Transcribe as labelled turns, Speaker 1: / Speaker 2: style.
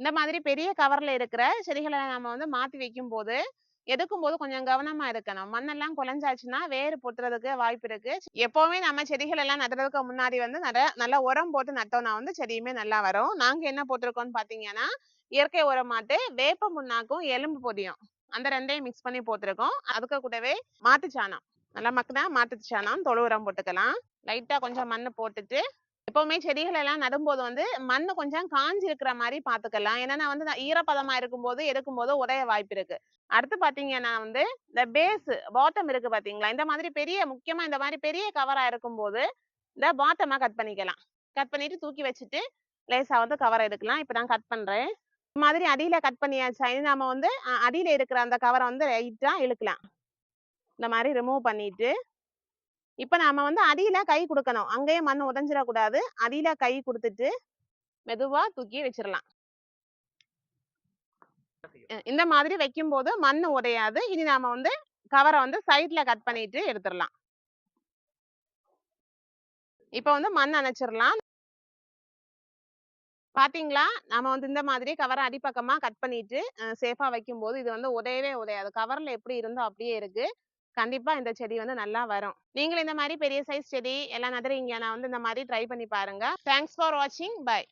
Speaker 1: இந்த மாதிரி பெரிய கவர்ல இருக்கிற செடிகளை நம்ம வந்து மாத்தி வைக்கும் போது எடுக்கும் போது கொஞ்சம் கவனமா இருக்கணும். மண்ணெல்லாம் குழஞ்சாச்சுன்னா வேறு பொத்துறதுக்கு வாய்ப்பு இருக்கு. எப்பவுமே நம்ம செடிகள் எல்லாம் நடுறதுக்கு முன்னாடி வந்து நிறைய நல்லா உரம் போட்டு நட்டோம்னா வந்து செடியுமே நல்லா வரும். நாங்க என்ன போட்டிருக்கோம்னு பாத்தீங்கன்னா இயற்கை உரமாட்டு வேப்ப முன்னாக்கும் எலும்பு பொடியும் அந்த ரெண்டையும் மிக்ஸ் பண்ணி போட்டிருக்கோம். அதுக்கு கூடவே மாட்டுச்சாணம் நல்லா மக்குனா மாட்டுச்சாணம் தொழு உரம் போட்டுக்கலாம். லைட்டா கொஞ்சம் மண்ணு போட்டுட்டு எப்பவுமே செடிகள் எல்லாம் நடும்போது வந்து மண்ணு கொஞ்சம் காஞ்சி இருக்கிற மாதிரி பாத்துக்கலாம். ஏன்னா வந்து நான் ஈரப்பதமா இருக்கும்போது எடுக்கும்போது உடைய வாய்ப்பு இருக்கு. அடுத்து பாத்தீங்கன்னா வந்து இந்த பேஸ் பாட்டம் இருக்கு பாத்தீங்களா? இந்த மாதிரி பெரிய முக்கியமா இந்த மாதிரி பெரிய கவரா இருக்கும்போது இந்த பாட்டமா கட் பண்ணிக்கலாம். கட் பண்ணிட்டு தூக்கி வச்சுட்டு லேசா வந்து கவர் எடுக்கலாம். இப்ப நான் கட் பண்றேன். இந்த மாதிரி அடியில கட் பண்ணியாச்சு? நம்ம நாம வந்து அடியில இருக்கிற அந்த கவரை வந்து லைட்டா இழுக்கலாம். இந்த மாதிரி ரிமூவ் பண்ணிட்டு இப்ப நாம வந்து அடியில கை கொடுக்கணும். அங்கேயே மண் உடைஞ்சிடக்கூடாது. அடியில கை கொடுத்துட்டு மெதுவா தூக்கி வச்சிடலாம். இந்த மாதிரி வைக்கும்போது மண் உடையாது. இனி நாம வந்து கவரை வந்து சைட்ல கட் பண்ணிட்டு எடுத்துடலாம். இப்ப வந்து மண் அணைச்சிடலாம். பாத்தீங்களா? நாம வந்து இந்த மாதிரி கவரை அடிப்பக்கமா கட் பண்ணிட்டு சேஃபா வைக்கும்போது இது வந்து உடையவே உடையாது. கவர்ல எப்படி இருந்தோ அப்படியே இருக்கு. கண்டிப்பா இந்த செடி வந்து நல்லா வரும். நீங்களும் இந்த மாதிரி பெரிய சைஸ் செடி எல்லாம் நடுறீங்க நான் வந்து இந்த மாதிரி ட்ரை பண்ணி பாருங்க. தேங்க்ஸ் ஃபார் வாட்சிங் பை